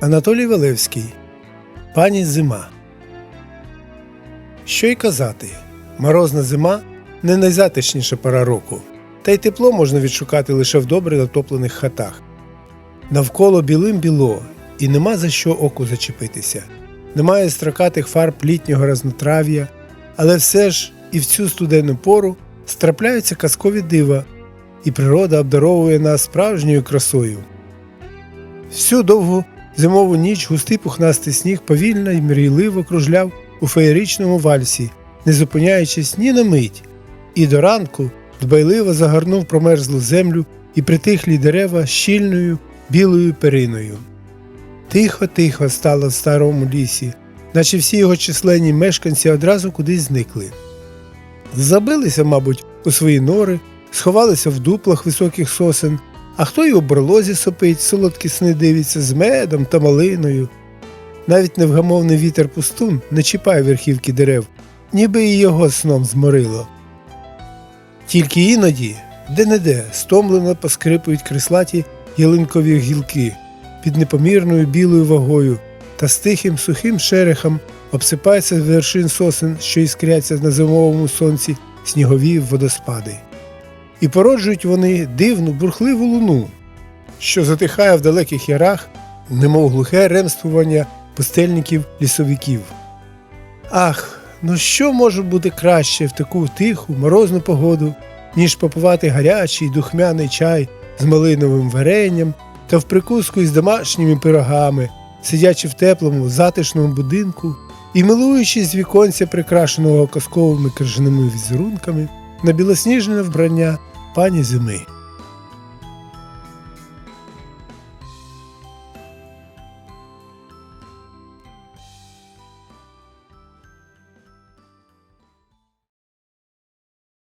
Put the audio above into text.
Анатолій Валевський. Пані Зима. Що й казати, морозна зима не найзатишніша пора року, та й тепло можна відшукати лише в добре натоплених хатах. Навколо білим біло, і нема за що оку зачепитися. Немає строкатих фарб літнього разнотрав'я, але все ж і в цю студенну пору страпляються казкові дива, і природа обдаровує нас справжньою красою. Всю довгу зимову ніч густий пухнастий сніг повільно і мрійливо кружляв у феєричному вальсі, не зупиняючись ні на мить, і до ранку дбайливо загорнув промерзлу землю і притихлі дерева щільною білою периною. Тихо-тихо стало в старому лісі, наче всі його численні мешканці одразу кудись зникли. Забилися, мабуть, у свої нори, сховалися в дуплах високих сосен, а хто й у берлозі сопить, солодкі сни дивиться з медом та малиною. Навіть невгамовний вітер пустун не чіпає верхівки дерев, ніби і його сном зморило. Тільки іноді, де-не-де, стомлено поскрипують крислаті ялинкові гілки під непомірною білою вагою та з тихим сухим шерехом обсипаються з вершин сосен, що іскряться на зимовому сонці снігові водоспади. І породжують вони дивну бурхливу луну, що затихає в далеких ярах, немов глухе ремствування пустельників лісовиків. Ах, ну що може бути краще в таку тиху, морозну погоду, ніж попивати гарячий духмяний чай з малиновим варенням та в прикуску із домашніми пирогами, сидячи в теплому, затишному будинку і милуючись з віконця, прикрашеного казковими крижаними візерунками на білосніжне вбрання пані зими.